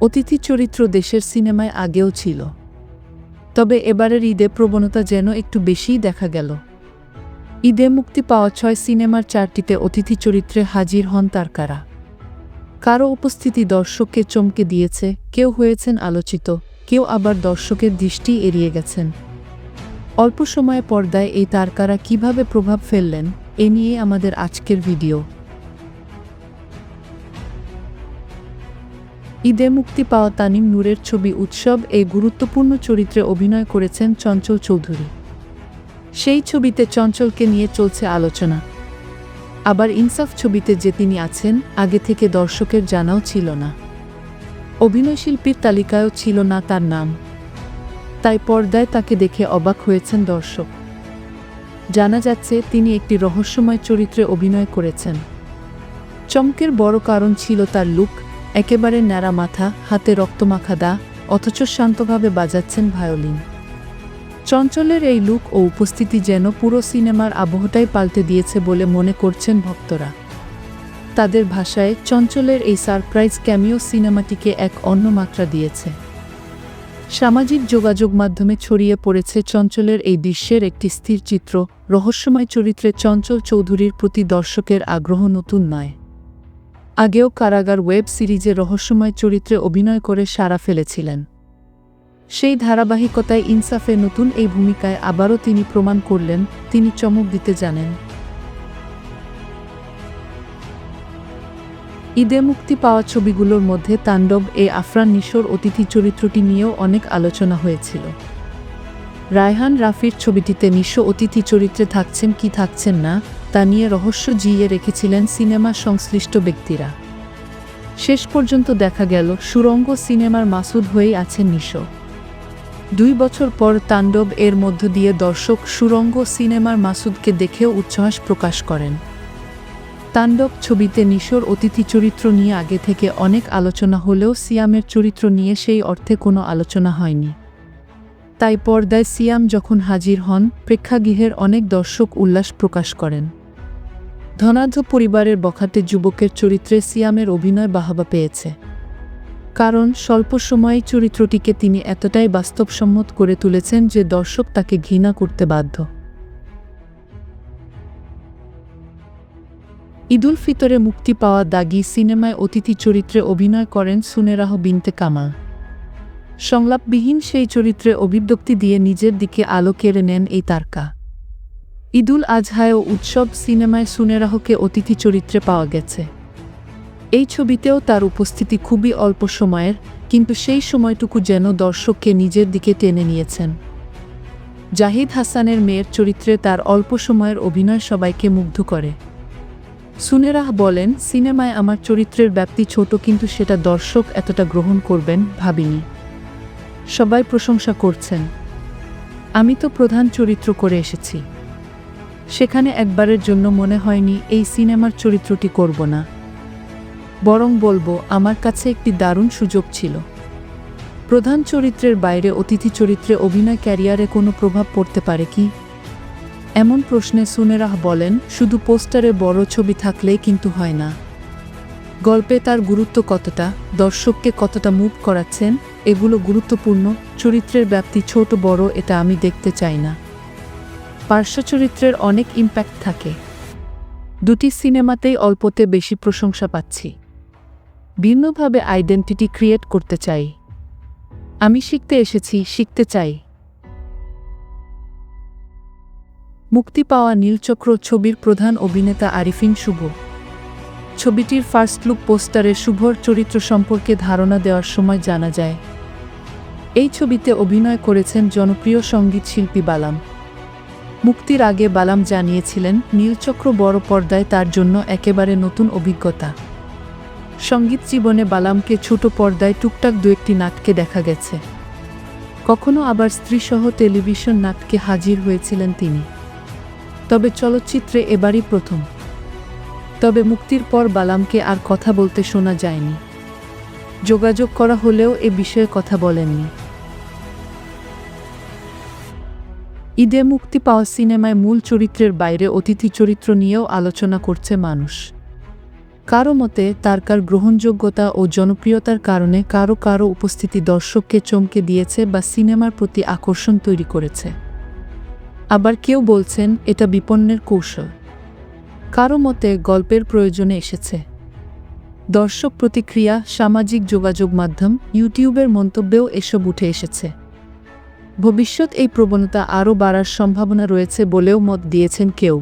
অতিথি চরিত্র দেশের সিনেমায় আগেও ছিল। তবে এবারের ঈদে প্রবণতা যেন একটু বেশিই দেখা গেল। ঈদে মুক্তি পাওয়া ছয় সিনেমার চারটিতে অতিথি চরিত্রে হাজির হন তারকারা কারও। উপস্থিতি দর্শককে চমকে দিয়েছে, কেউ হয়েছেন আলোচিত, কেউ আবার দর্শকের দৃষ্টি এড়িয়ে গেছেন। অল্প সময়ে পর্দায় এই তারকারা কীভাবে প্রভাব ফেললেন, এ নিয়ে আমাদের আজকের ভিডিও। ঈদে মুক্তি পাওয়া তানিম নূরের ছবি উৎসব এই গুরুত্বপূর্ণ চরিত্রে অভিনয় করেছেন চঞ্চল চৌধুরী। সেই ছবিতে চঞ্চলকে নিয়ে চলছে আলোচনা। আবার ইনসাফ ছবিতে যে তিনি আছেন, আগে থেকে দর্শকের জানাও ছিল না। অভিনয়শিল্পীর তালিকায়ও ছিল না তার নাম। তাই পর্দায় তাকে দেখে অবাক হয়েছেন দর্শক। জানা যাচ্ছে, তিনি একটি রহস্যময় চরিত্রে অভিনয় করেছেন। চমকের বড় কারণ ছিল তার লুক একেবারে ন্যাড়া মাথা, হাতে রক্তমাখা দা অথচ শান্তভাবে বাজাচ্ছেন ভায়োলিন। চঞ্চলের এই লুক ও উপস্থিতি যেন পুরো সিনেমার আবহটাই পাল্টে দিয়েছে বলে মনে করছেন ভক্তরা। তাদের ভাষায় চঞ্চলের এই সারপ্রাইজ ক্যামিও সিনেমাটিকে এক অন্য মাত্রা দিয়েছে। সামাজিক যোগাযোগ মাধ্যমে ছড়িয়ে পড়েছে চঞ্চলের এই দৃশ্যের একটি স্থির চিত্র, রহস্যময় চরিত্রে চঞ্চল চৌধুরীর প্রতি দর্শকের আগ্রহ নতুন নয়। আগেও কারাগার ওয়েব সিরিজে রহস্যময় চরিত্রে অভিনয় করে সাড়া ফেলেছিলেন। সেই ধারাবাহিকতায় ইনসাফে নতুন এই ভূমিকায় আবারও তিনি প্রমাণ করলেন, তিনি চমক দিতে জানেন। ঈদে মুক্তি পাওয়া ছবিগুলোর মধ্যে তাণ্ডব এ আফরান নিশোর অতিথি চরিত্রটি নিয়েও অনেক আলোচনা হয়েছিল। রায়হান রাফির ছবিটিতে নিশো অতিথি চরিত্রে থাকছেন কি থাকছেন না তা নিয়ে রহস্য জিয়ে রেখেছিলেন সিনেমা সংশ্লিষ্ট ব্যক্তিরা। শেষ পর্যন্ত দেখা গেল সুরঙ্গ সিনেমার মাসুদ হয়েই আছেন নিশো। দুই বছর পর তাণ্ডব এর মধ্য দিয়ে দর্শক সুরঙ্গ সিনেমার মাসুদকে দেখেও উচ্ছ্বাস প্রকাশ করেন। তাণ্ডব ছবিতে নিশোর অতিথি চরিত্র নিয়ে আগে থেকে অনেক আলোচনা হলেও সিয়ামের চরিত্র নিয়ে সেই অর্থে কোনো আলোচনা হয়নি। তাই পর্দায় সিয়াম যখন হাজির হন, প্রেক্ষাগৃহের অনেক দর্শক উল্লাস প্রকাশ করেন। ধনাঢ্য পরিবারের বখাটে যুবকের চরিত্রে সিয়ামের অভিনয় বাহবা পেয়েছে। কারণ স্বল্প সময়ে চরিত্রটিকে তিনি এতটাই বাস্তবসম্মত করে তুলেছেন যে দর্শক তাকে ঘৃণা করতে বাধ্য। ঈদুল ফিতরে মুক্তি পাওয়া দাগি সিনেমায় অতিথি চরিত্রে অভিনয় করেন সুনেরাহ বিনতে কামাল। সংলাপবিহীন সেই চরিত্রে অভিব্যক্তি দিয়ে নিজের দিকে আলো কেড়ে নেন এই তারকা। ঈদুল আজহায় ও উৎসব সিনেমায় সুনেরাহকে অতিথি চরিত্রে পাওয়া গেছে। এই ছবিতেও তার উপস্থিতি খুবই অল্প সময়ের, কিন্তু সেই সময়টুকু যেন দর্শককে নিজের দিকে টেনে নিয়েছেন। জাহিদ হাসানের মেয়ের চরিত্রে তার অল্প সময়ের অভিনয় সবাইকে মুগ্ধ করে। সুনেরাহ বলেন, সিনেমায় আমার চরিত্রের ব্যাপ্তি ছোট, কিন্তু সেটা দর্শক এতটা গ্রহণ করবেন ভাবিনি। সবাই প্রশংসা করছেন। আমি তো প্রধান চরিত্র করে এসেছি। সেখানে একবারের জন্য মনে হয়নি এই সিনেমার চরিত্রটি করব না। বরং বলব, আমার কাছে একটি দারুণ সুযোগ ছিল। প্রধান চরিত্রের বাইরে অতিথি চরিত্রে অভিনয় ক্যারিয়ারে কোনো প্রভাব পড়তে পারে কি? এমন প্রশ্নে সুনেরাহ বলেন, শুধু পোস্টারে বড় ছবি থাকলেই কিন্তু হয় না। গল্পে তার গুরুত্ব কতটা, দর্শককে কতটা মুভ করাচ্ছেন, এগুলো গুরুত্বপূর্ণ, চরিত্রের ব্যাপ্তি ছোট বড় এটা আমি দেখতে চাই না। পার্শ্ব চরিত্রের অনেক ইম্প্যাক্ট থাকে। দুটি সিনেমাতেই অল্পতে বেশি প্রশংসা পাচ্ছি। ভিন্নভাবে আইডেন্টিটি ক্রিয়েট করতে চাই। আমি শিখতে এসেছি, শিখতে চাই। মুক্তি পাওয়া নীলচক্র ছবির প্রধান অভিনেতা আরিফিন শুভ। ছবিটির ফার্স্ট লুক পোস্টারে শুভর চরিত্র সম্পর্কে ধারণা দেওয়ার সময় জানা যায়। এই ছবিতে অভিনয় করেছেন জনপ্রিয় সংগীত শিল্পী বালাম। মুক্তির আগে বালাম জানিয়েছিলেন নীলচক্র বড় পর্দায় তার জন্য একেবারে নতুন অভিজ্ঞতা। সংগীত জীবনে বালামকে ছোট পর্দায় টুকটাক দু একটি নাটকে দেখা গেছে। কখনো আবার স্ত্রীসহ টেলিভিশন নাটকে হাজির হয়েছিলেন তিনি। তবে চলচ্চিত্রে এবারই প্রথম। তবে মুক্তির পর বালামকে আর কথা বলতে শোনা যায়নি। যোগাযোগ করা হলেও এ বিষয়ে কথা বলেননি। ঈদে মুক্তি পাওয়া সিনেমায় মূল চরিত্রের বাইরে অতিথি চরিত্র নিয়েও আলোচনা করছে মানুষ। কারও মতে, তারকার গ্রহণযোগ্যতা ও জনপ্রিয়তার কারণে কারও কারও উপস্থিতি দর্শককে চমকে দিয়েছে বা সিনেমার প্রতি আকর্ষণ তৈরি করেছে। আবার কেউ বলছেন, এটা বিপন্নের কৌশল। কারও মতে, গল্পের প্রয়োজনে এসেছে। দর্শক প্রতিক্রিয়া, সামাজিক যোগাযোগ মাধ্যম, ইউটিউবের মন্তব্যেও এসব উঠে এসেছে। ভবিষ্যৎ এই প্রবণতা আরও বাড়ার সম্ভাবনা রয়েছে বলেও মত দিয়েছেন কেউ।